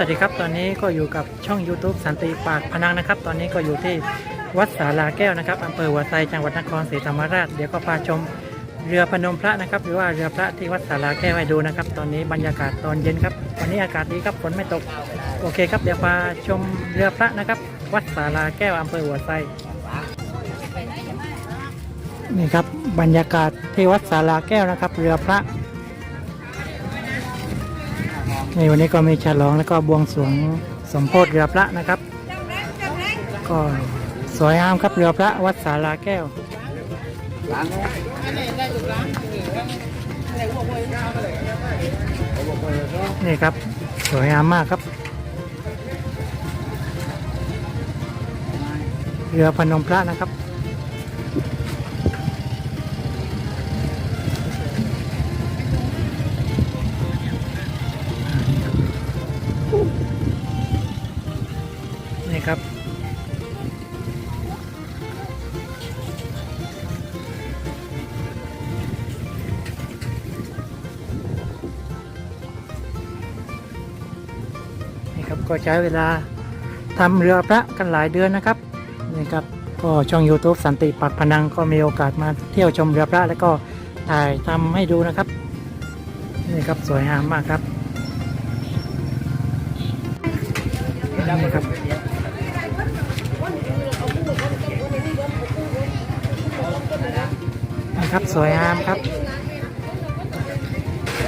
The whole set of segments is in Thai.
สวัสดีครับ ตอนนี้ก็อยู่กับช่อง YouTube สันติปากพนังนะครับ ตอนนี้ก็อยู่ที่วัดสาลาแก้วนะครับอำเภอหัวไซจังหวัดนครศรีธรรมราชเดี๋ยวก็พาชมเรือพนมพระนะครับ หรือว่าเรือพระที่วัดสาลาแก้วให้ดูนะครับ ตอนนี้บรรยากาศตอนเย็นครับ วันนี้อากาศดีครับฝนไม่ตก โอเคครับเดี๋ยวพาชมเรือพระนะครับ วัดสาลาแก้วอำเภอหัวไซนี่ครับบรรยากาศที่วัดสาลาแก้วนะครับ เรือพระ นี่วันนี้ก็มีฉลองแล้วก็บวงสรวงสมโพธิเรือพระนะครับ ก็สวยงามครับเรือพระวัดสาลาแก้วนี่ครับสวยงามมากครับ เรือพนมพระนะครับ นี่ครับ นี่ครับก็ใช้เวลาทำเรือพระกันหลายเดือนนะครับนี่ครับก็ช่อง YouTube สันติปักพนังก็มีโอกาสมาเที่ยวชมเรือพระแล้วก็ถ่ายทำให้ดูนะครับนี่ครับสวยงามมากครับนี่ครับ ครับ สวยงามครับ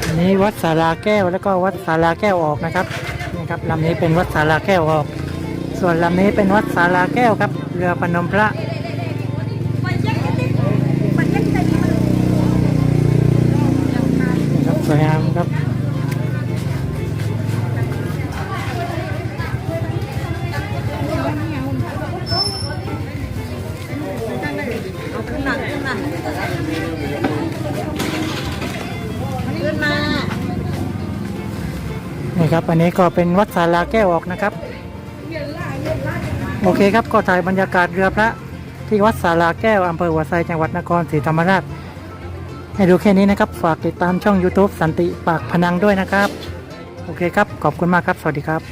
อันนี้วัดสาราแก้วแล้วก็วัดสาราแก้วออกนะครับนี่ครับลำนี้เป็นวัดสาราแก้วออก ส่วนลำนี้เป็นวัดสาราแก้วครับ เรือพนมพระนี่ครับสวยงามครับ ครับ อันนี้ก็เป็นวัดสาราแก้วออกนะครับ โอเคครับก็ถ่ายบรรยากาศเรือพระ ที่วัดสาราแก้วอำเภอหัวไซจังหวัดนครศรีธรรมราช ให้ดูแค่นี้นะครับ ฝากติดตามช่อง YouTube สันติปากพนังด้วยนะครับ โอเคครับ ขอบคุณมากครับ สวัสดีครับ